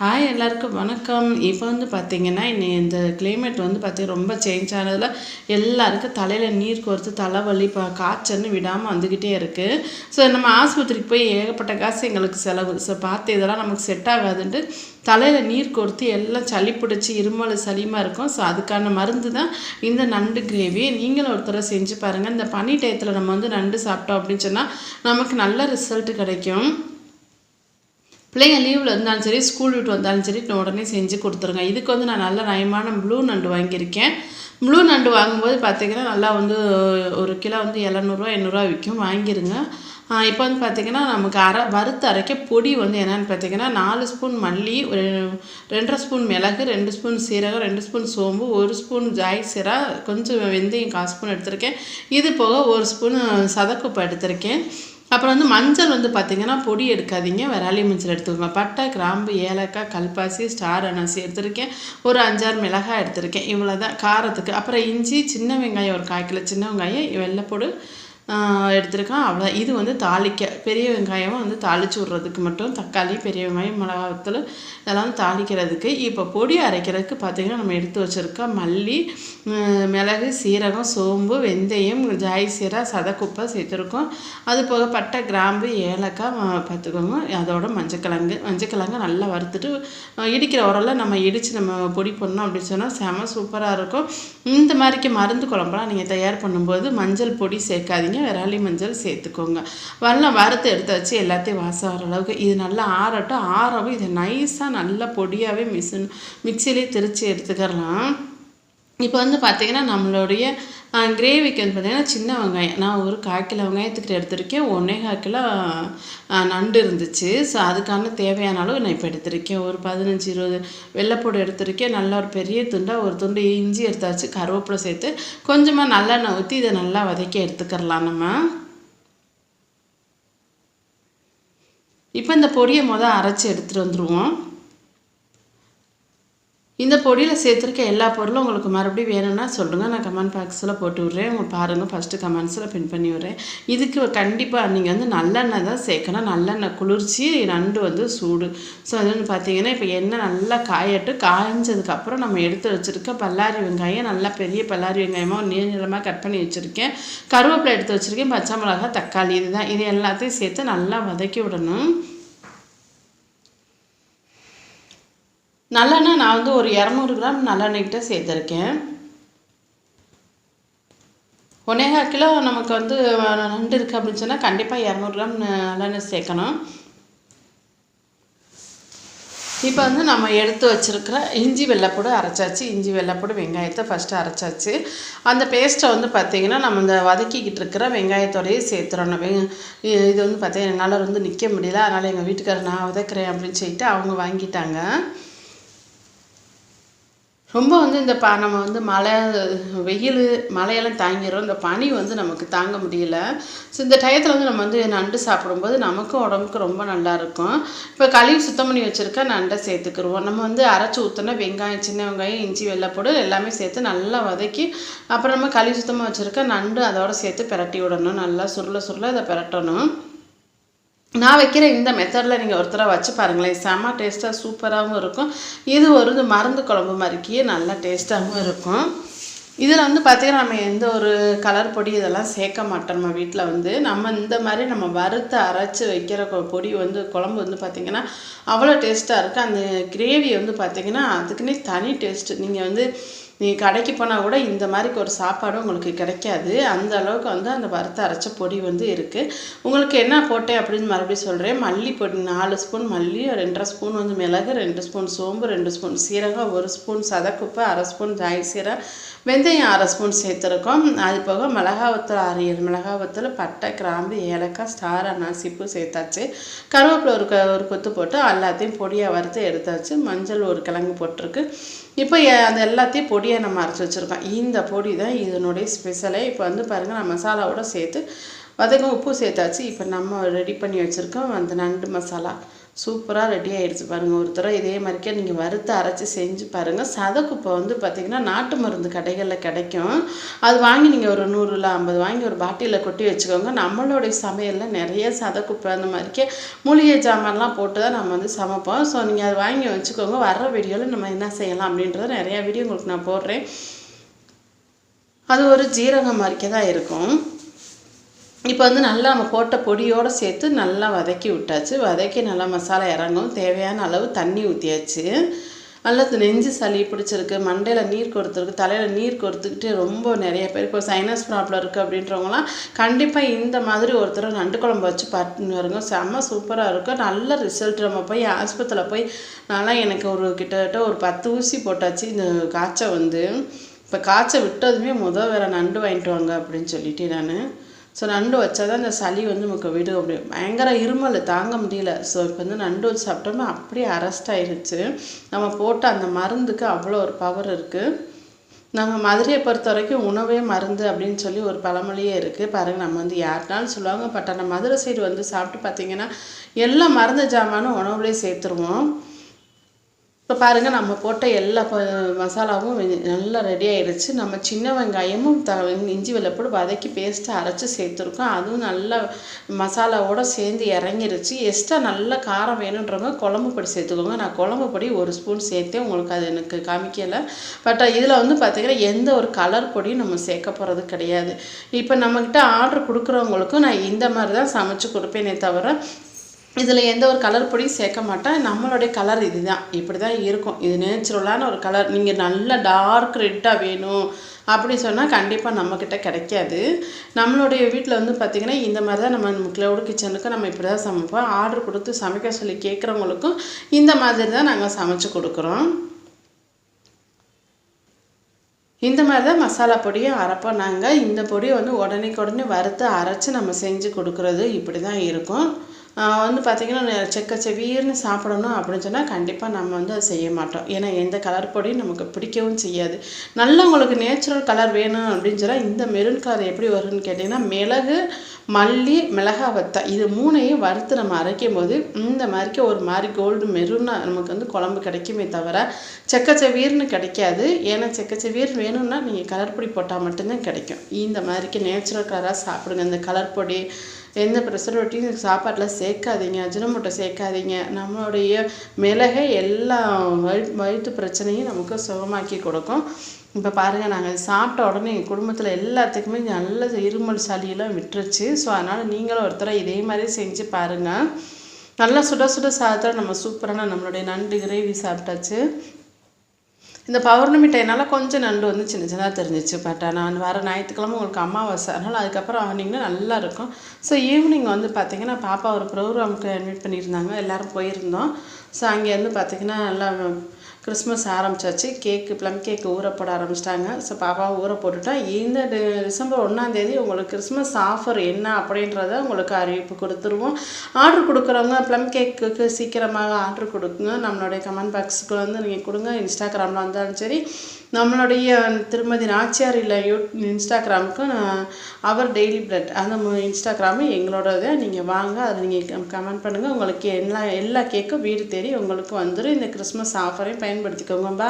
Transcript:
Hi எல்லாருக்கும் வணக்கம். இப்போ வந்து பார்த்தீங்கன்னா இன்னி இந்த கிளைமேட் வந்து பார்த்தீங்கன்னா ரொம்ப சேஞ்ச் ஆனதில் எல்லாருக்கும் தலையில் நீர் கோர்த்து தலைவலி இப்போ காய்ச்சல்னு விடாமல் வந்துக்கிட்டே இருக்குது ஸோ நம்ம ஆஸ்பத்திரிக்கு போய் ஏகப்பட்ட காசு எங்களுக்கு செலவு. ஸோ பார்த்து இதெல்லாம் நமக்கு செட் ஆகாதுன்ட்டு தலையில் நீர் கோர்த்து எல்லாம் சளி பிடிச்சி இருமல் சளிமாக இருக்கும். ஸோ அதுக்கான மருந்து தான் இந்த நண்டு கிரேவி. நீங்களும் ஒருத்தரை செஞ்சு பாருங்கள் இந்த பனி டயத்தில் நம்ம வந்து நண்டு சாப்பிட்டோம் அப்படின்னு சொன்னால் நமக்கு நல்ல ரிசல்ட் கிடைக்கும். பிள்ளைங்க லீவில் இருந்தாலும் சரி ஸ்கூல் விட்டு வந்தாலும் சரி உடனே செஞ்சு கொடுத்துருங்க. இதுக்கு வந்து நான் நல்ல நயமான ப்ளூ நண்டு வாங்கியிருக்கேன். ப்ளூ நண்டு வாங்கும்போது பார்த்தீங்கன்னா நல்லா வந்து ஒரு கிலோ வந்து எழுநூறுவா எண்ணூறுரூவா விற்கும் வாங்கிருங்க. இப்போ வந்து பார்த்திங்கன்னா நமக்கு அரை வறுத்து அரைக்க பொடி வந்து என்னென்னு பார்த்தீங்கன்னா நாலு ஸ்பூன் மல்லி ஒரு ரெண்டரை ஸ்பூன் மிளகு ரெண்டு ஸ்பூன் சீரகம் ரெண்டு ஸ்பூன் சோம்பு ஒரு ஸ்பூன் ஜாய்சீரா கொஞ்சம் வெந்தயம் கால் ஸ்பூன் எடுத்திருக்கேன். இது போக ஒரு ஸ்பூன் சதக்குப்பை எடுத்திருக்கேன். அப்புறம் வந்து மஞ்சள் வந்து பார்த்திங்கன்னா பொடி எடுக்காதீங்க. விராலி மஞ்சள் எடுத்துக்கோங்க. பட்டை கிராம்பு ஏலக்காய் கல்பாசி ஸ்டார் அனாசி எடுத்திருக்கேன். ஒரு அஞ்சாறு மிளகாய் எடுத்திருக்கேன். இவ்வளோ தான் காரத்துக்கு. அப்புறம் இஞ்சி சின்ன வெங்காயம் ஒரு கால் சின்ன வெங்காயம் வெள்ளைப்பொடு எடுத்திருக்கேன். அவ்வளோ இது வந்து தாளிக்க பெரிய வெங்காயம் வந்து தாளித்து விட்றதுக்கு மட்டும் தக்காளி பெரிய வெங்காயம் மிளகாத்தூள் இதெல்லாம் தாளிக்கிறதுக்கு. இப்போ பொடி அரைக்கிறதுக்கு பார்த்திங்கன்னா நம்ம எடுத்து வச்சுருக்க மல்லி மிளகு சீரகம் சோம்பு வெந்தயம் ஜாய் சீரா சதக்குப்பை சேர்த்துருக்கோம். அது போக பட்டை கிராம்பு ஏலக்காய் பார்த்துக்கோங்க. அதோட மஞ்சக்கிழங்கு மஞ்சக்கிழங்கு நல்லா வறுத்துட்டு இடிக்கிற உரலில் நம்ம இடித்து நம்ம பொடி பண்ணோம் அப்படின்னு சொன்னால் செம சூப்பராக இருக்கும். இந்த மாதிரிக்கு மருந்து குழம்புலாம் நீங்கள் தயார் பண்ணும்போது மஞ்சள் பொடி சேர்க்காதீங்க. விராலி மஞ்சள் சேர்த்துக்கோங்க. வரலாம் வறுத்து எடுத்து வச்சு எல்லாத்தையும் வாசம் வர அளவுக்கு இது நல்லா ஆறட்டும். ஆறவும் இதை நைஸாக நல்லா பொடியாகவே மிஷின் மிக்சிலே திரித்து எடுத்துக்கலாம் இப்போ வந்து பார்த்திங்கன்னா நம்மளுடைய கிரேவிக்கு வந்து பார்த்திங்கன்னா சின்ன வெங்காயம். நான் ஒரு கால் கிலோ வெங்காயத்துக்கிட்ட எடுத்திருக்கேன். ஒன்றே கால் கிலோ நண்டு இருந்துச்சு. ஸோ அதுக்கான தேவையான அளவு நான் இப்போ எடுத்திருக்கேன். ஒரு பதினஞ்சு இருபது வெள்ளைப்பூடு எடுத்திருக்கேன். நல்லா ஒரு பெரிய துண்டாக ஒரு துண்டு இஞ்சி எடுத்தாச்சு. கருவேப்பிலை சேர்த்து கொஞ்சமாக நல்லெண்ணெய் ஊற்றி இதை நல்லா வதக்கி எடுத்துக்கிறலாம் நம்ம. இப்போ இந்த பொடியை மொதல் அரைச்சி எடுத்துகிட்டு வந்துடுவோம் இந்த பொடியில் சேர்த்துருக்க எல்லா பொருளும் உங்களுக்கு மறுபடியும் வேணும்னா சொல்லுங்கள் நான் கமெண்ட் பாக்ஸில் போட்டு விட்றேன். உங்கள் பாருங்கள் ஃபஸ்ட்டு கமெண்ட்ஸில் பின் பண்ணி விட்றேன். இதுக்கு கண்டிப்பாக நீங்கள் வந்து நல்லெண்ணெய் தான் சேர்க்கணும். நல்லெண்ணெய் குளிர்ச்சி நண்டு வந்து சூடு. ஸோ அது வந்து பார்த்தீங்கன்னா இப்போ எண்ணெய் நல்லா காயட்டு காய்ஞ்சதுக்கப்புறம் நம்ம எடுத்து வச்சுருக்க பல்லாரி வெங்காயம் நல்லா பெரிய பல்லாரி வெங்காயமாக நீர் நிறமாக கட் பண்ணி வச்சுருக்கேன். கருவேப்பிலை எடுத்து வச்சுருக்கேன். பச்சை மிளகா தக்காளி இதுதான். இது எல்லாத்தையும் சேர்த்து நல்லா வதக்கி விடணும். நல்லெண்ணெய் நான் வந்து ஒரு இரநூறு கிராம் நல்லெண்ணெய்கிட்ட சேர்த்துருக்கேன். ஒன்னேகா கிலோ நமக்கு வந்து நண்டு இருக்குது அப்படின்னு சொன்னால் கண்டிப்பாக இரநூறு கிராம் நல்லெண்ணெய் சேர்க்கணும். இப்போ வந்து நம்ம எடுத்து வச்சுருக்கிற இஞ்சி வெள்ளைப்பூடு அரைச்சாச்சு. இஞ்சி வெள்ளைப்பூடு வெங்காயத்தை ஃபஸ்ட்டு அரைச்சாச்சு. அந்த பேஸ்ட்டை வந்து பார்த்திங்கன்னா நம்ம இந்த வதக்கிக்கிட்டு இருக்கிற வெங்காயத்தோடையே சேர்த்துறணும் இது வந்து பார்த்திங்கன்னா என்னால் வந்து நிற்க முடியல. அதனால் எங்கள் வீட்டுக்காரர் நான் வதக்கிறேன் அப்படின்னு சொல்லிட்டு அவங்க வாங்கிட்டாங்க. ரொம்ப வந்து இந்த ப நம்ம வந்து மழை வெயில் மழையெல்லாம் தாங்கிடும் இந்த பனி வந்து நமக்கு தாங்க முடியல. ஸோ இந்த டயத்தில் வந்து நம்ம வந்து நண்டு சாப்பிடும்போது நமக்கும் உடம்புக்கு ரொம்ப நல்லாயிருக்கும் இப்போ கழுவி சுத்தம் பண்ணி வச்சுருக்க நண்டை சேர்த்துக்கிடுவோம் நம்ம வந்து அரைச்சி ஊற்றினா வெங்காயம் சின்ன வெங்காயம் இஞ்சி வெள்ளைப்பூடு எல்லாமே சேர்த்து நல்லா வதக்கி அப்புறம் நம்ம கழுவி சுத்தமாக வச்சுருக்க நண்டு அதோடு சேர்த்து பிரட்டி விடணும். நல்லா சுருள சுருள இதை பிரட்டணும். நான் வைக்கிற இந்த மெத்தடில் நீங்கள் ஒருத்தராக வச்சு பாருங்களேன். செம்ம டேஸ்ட்டாக சூப்பராகவும் இருக்கும். இது ஒரு மருந்து குழம்பு மாதிரிக்கே நல்லா டேஸ்ட்டாகவும் இருக்கும். இதில் வந்து பார்த்திங்கன்னா நம்ம எந்த ஒரு கலர் பொடி இதெல்லாம் சேர்க்க மாட்டோம் நம்ம வீட்டில் வந்து. நம்ம இந்த மாதிரி நம்ம வறுத்து அரைச்சி வைக்கிற பொடி வந்து குழம்பு வந்து பார்த்திங்கன்னா அவ்வளோ டேஸ்ட்டாக இருக்குது அந்த கிரேவி வந்து பார்த்திங்கன்னா அதுக்குன்னே தனி டேஸ்ட்டு நீங்கள் வந்து நீங்கள் கடைக்கு போனால் கூட இந்த மாதிரிக்கு ஒரு சாப்பாடும் உங்களுக்கு கிடைக்காது. அந்த அளவுக்கு வந்து அந்த வறுத்த அரைச்ச பொடி வந்து இருக்குது உங்களுக்கு என்ன போட்டேன் அப்படின்னு மறுபடியும் சொல்கிறேன் மல்லி பொடி நாலு ஸ்பூன் மல்லி ரெண்டரை ஸ்பூன் வந்து மிளகு ரெண்டு ஸ்பூன் சோம்பு ரெண்டு ஸ்பூன் சீரகம் ஒரு ஸ்பூன் சதக்குப்பை அரை ஸ்பூன் ஜாய் வெந்தயம் அரை ஸ்பூன் சேர்த்துருக்கோம். அது போக மிளகாவத்தூள் அரை மிளகாவத்தூள் பட்டை கிராம்பு ஏலக்காய் ஸ்டார் அனாசிப்பு சேர்த்தாச்சு. கருவேப்பிலை ஒரு க ஒரு கொத்து போட்டு எல்லாத்தையும் பொடியாக வறுத்து எடுத்தாச்சு. மஞ்சள் ஒரு கிழங்கு போட்டிருக்கு. இப்போ அது எல்லாத்தையும் பொடியாக நம்ம அரைச்சி வச்சுருக்கோம். இந்த பொடி தான் இதனுடைய ஸ்பெஷலே இப்போ வந்து பாருங்கள் நான் மசாலாவோட சேர்த்து வதக்கம் உப்பு சேர்த்தாச்சு. இப்போ நம்ம ரெடி பண்ணி வச்சுருக்கோம் அந்த நண்டு மசாலா. சூப்பராக ரெடி ஆகிடுச்சு பாருங்கள் ஒரு தடவை இதே மாதிரிக்கே நீங்கள் வறுத்து அரைச்சி செஞ்சு பாருங்கள் சதக்குப்பை வந்து பார்த்திங்கன்னா நாட்டு மருந்து கடைகளில் கிடைக்கும். அது வாங்கி நீங்கள் ஒரு நூறுல ஐம்பது வாங்கி ஒரு பாட்டிலில் கொட்டி வச்சுக்கோங்க. நம்மளுடைய சமையலில் நிறைய சதக்குப்பை அந்த மாதிரிக்கே மூலிகை ஜாமான்லாம் போட்டு தான் நம்ம வந்து சமைப்போம். ஸோ நீங்கள் அதை வாங்கி வச்சுக்கோங்க. வர்ற வீடியோவில் நம்ம என்ன செய்யலாம் அப்படின்றத நிறையா வீடியோ உங்களுக்கு நான் போடுறேன். அது ஒரு ஜீரகம் மாதிரிக்கே தான் இருக்கும். இப்போ வந்து நல்லா நம்ம போட்ட பொடியோடு சேர்த்து நல்லா வதக்கி விட்டாச்சு. வதக்கி நல்லா மசாலா இறங்கும். தேவையான அளவு தண்ணி ஊற்றியாச்சு நல்லா நெஞ்சு சளி பிடிச்சிருக்கு. மண்டையில் நீர் கொடுத்துருக்கு தலையில் நீர் கொடுத்துக்கிட்டு ரொம்ப நிறைய பேர் இப்போ சைனஸ் ப்ராப்ளம் இருக்குது அப்படின்றவங்களாம் கண்டிப்பாக இந்த மாதிரி ஒருத்தர் நண்டு குழம்பு வச்சு பார்த்துன்னு வருங்க. செம்ம சூப்பராக இருக்கும். நல்ல ரிசல்ட் நம்ம போய் ஆஸ்பத்திரியில் போய் நல்லா எனக்கு ஒரு கிட்டத்தட்ட ஒரு பத்து ஊசி போட்டாச்சு. இந்த காய்ச்சல் வந்து. இப்போ காய்ச்சல் விட்டதுமே முதல் வேறு நண்டு வாங்கிட்டு வாங்க அப்படின்னு சொல்லிட்டு நான். ஸோ நண்டு வச்சா தான் இந்த சளி வந்து நமக்கு விடும் அப்படி பயங்கர இருமல் தாங்க முடியல. ஸோ இப்போ வந்து நண்டு வச்சு சாப்பிட்டோம்னா அப்படியே அரெஸ்ட் ஆயிடுச்சு நம்ம போட்ட அந்த மருந்துக்கு அவ்வளோ ஒரு பவர் இருக்குது நம்ம மதுரையை பொறுத்த வரைக்கும் உணவே மருந்து அப்படின்னு சொல்லி ஒரு பழமொழியே இருக்குது பாருங்கள் நம்ம வந்து யார்னாலும் சொல்லுவாங்க. பட் அந்த மதுரை சைடு வந்து சாப்பிட்டு பார்த்தீங்கன்னா எல்லா மருந்து ஜாமானும் உணவுலேயே சேர்த்துருவோம். இப்போ பாருங்கள் நம்ம போட்ட எல்லா மசாலாவும் நல்லா ரெடி ஆயிடுச்சு. நம்ம சின்ன வெங்காயமும் த இஞ்சி வெள்ளப்பூடு வதக்கி பேஸ்ட்டு அரைச்சி சேர்த்துருக்கோம். அதுவும் நல்லா மசாலாவோடு சேர்ந்து இறங்கிருச்சு. எக்ஸ்ட்ரா நல்ல காரம் வேணுன்றவங்க குழம்பு பொடி சேர்த்துக்கோங்க. நான் குழம்பு பொடி ஒரு ஸ்பூன் சேர்த்தேன். உங்களுக்கு அது எனக்கு காமிக்கலை. பட் இதில் வந்து பார்த்திங்கன்னா எந்த ஒரு கலர் பொடியும் நம்ம சேர்க்க போகிறது கிடையாது. இப்போ நம்மக்கிட்ட ஆர்டர் கொடுக்குறவங்களுக்கும் நான் இந்த மாதிரி தான் சமைச்சு கொடுப்பேனே தவிர இதில் எந்த ஒரு கலர் பொடியும் சேர்க்க மாட்டேன். நம்மளுடைய கலர் இது தான் இப்படி தான் இருக்கும். இது நேச்சுரலான ஒரு கலர் நீங்கள் நல்ல டார்க் ரெட்டாக வேணும் அப்படி சொன்னால் கண்டிப்பாக நம்மக்கிட்ட கிடைக்காது. நம்மளுடைய வீட்டில் வந்து பார்த்திங்கன்னா இந்த மாதிரி தான் நம்ம க்ளவுடு கிச்சனுக்கு நம்ம இப்படி தான் சமைப்போம். ஆர்டர் கொடுத்து சமைக்க சொல்லி கேட்குறவங்களுக்கும் இந்த மாதிரி தான் நாங்கள் சமைச்சு கொடுக்குறோம். இந்த மாதிரி தான் மசாலா பொடியும் அரைப்போம் நாங்கள் இந்த பொடியை வந்து உடனே உடனே வறுத்து அரைச்சி நம்ம செஞ்சு கொடுக்குறது இப்படி தான் இருக்கும். வந்து பார்த்திங்கன்னா செக்க செவீர்னு சாப்பிடணும் அப்படின்னு சொன்னால் கண்டிப்பாக நம்ம வந்து அதை செய்ய மாட்டோம். ஏன்னா எந்த கலர் பொடியும் நமக்கு பிடிக்கவும் செய்யாது. நல்லா உங்களுக்கு நேச்சுரல் கலர் வேணும் அப்படின்னு சொன்னால் இந்த மெரூன் கலர் எப்படி வரும்னு கேட்டிங்கன்னா மிளகு மல்லி மிளகா வத்தா இது மூணையும் வறுத்து நம்ம அரைக்கும் போது இந்த மாதிரிக்கு ஒரு மாதிரி கோல்டு மெரூனாக நமக்கு வந்து குழம்பு கிடைக்குமே தவிர செக்கச்செவீர்னு கிடைக்காது. ஏன்னா செக்கச்செவீர் வேணும்னா நீங்கள் கலர் பொடி போட்டால் மட்டும்தான் கிடைக்கும். இந்த மாதிரிக்கு நேச்சுரல் கலராக சாப்பிடுங்க. இந்த கலர் பொடி எந்த ப்ரெசர்வேட்டிவும் சாப்பாட்டில் சேர்க்காதீங்க அஜினமோட்டோ சேர்க்காதீங்க. நம்மளுடைய மிளகை எல்லா வயி வயிற்று பிரச்சனையும் நமக்கு சுகமாக்கி கொடுக்கும். இப்போ பாருங்கள் நாங்கள் சாப்பிட்ட உடனே எங்கள் குடும்பத்தில் எல்லாத்துக்குமே நல்ல இருமல் சளியெல்லாம் விட்டுருச்சு. ஸோ அதனால் நீங்களும் ஒருத்தரை இதே மாதிரி செஞ்சு பாருங்கள் நல்லா சுட சுட சாதத்தில் நம்ம சூப்பரான நம்மளுடைய நண்டு கிரேவி சாப்பிட்டாச்சு. இந்த பௌர்ணமி டைனால் கொஞ்சம் நண்டு வந்து சின்ன சின்னதாக தெரிஞ்சிச்சு. பட் நான் வர ஞாயிற்றுக்கிழமை உங்களுக்கு அமாவாசை. அதனால் அதுக்கப்புறம் ஆனிங்கன்னா நல்லாயிருக்கும் ஸோ ஈவினிங் வந்து பார்த்திங்கன்னா பாப்பா ஒரு ப்ரோக்ராமுக்கு இன்வைட் பண்ணியிருந்தாங்க. எல்லோரும் போயிருந்தோம். ஸோ அங்கே வந்து பார்த்திங்கன்னா நல்லா கிறிஸ்மஸ் ஆரம்பிச்சாச்சு. கேக்கு ப்ளம் கேக்கு ஊற போட ஆரம்பிச்சிட்டாங்க. ஸோ பாப்பாவை ஊற போட்டுட்டா. இந்த டிசம்பர் ஒன்றாந்தேதி உங்களுக்கு கிறிஸ்மஸ் ஆஃபர் என்ன அப்படின்றத உங்களுக்கு அறிவிப்பு கொடுத்துருவோம். ஆர்டர் கொடுக்குறவங்க ப்ளம் கேக்குக்கு சீக்கிரமாக ஆர்டர் கொடுக்குங்க. நம்மளுடைய கமெண்ட் பாக்ஸுக்கு வந்து நீங்கள் கொடுங்க. இன்ஸ்டாகிராமில் வந்தாலும் சரி நம்மளுடைய திருமதி நாச்சியார் இல்லை யூ இன்ஸ்டாகிராமுக்கு அவர் டெய்லி பிளட் அந்த இன்ஸ்டாகிராமு எங்களோடதை. நீங்கள் வாங்க. அதை நீங்கள் கமெண்ட் பண்ணுங்கள் உங்களுக்கு எல்லா எல்லா கேக்கும் வீடு தேடி உங்களுக்கு வந்துடும் இந்த கிறிஸ்மஸ் ஆஃபரையும் பயன்படுத்திக்கோங்க.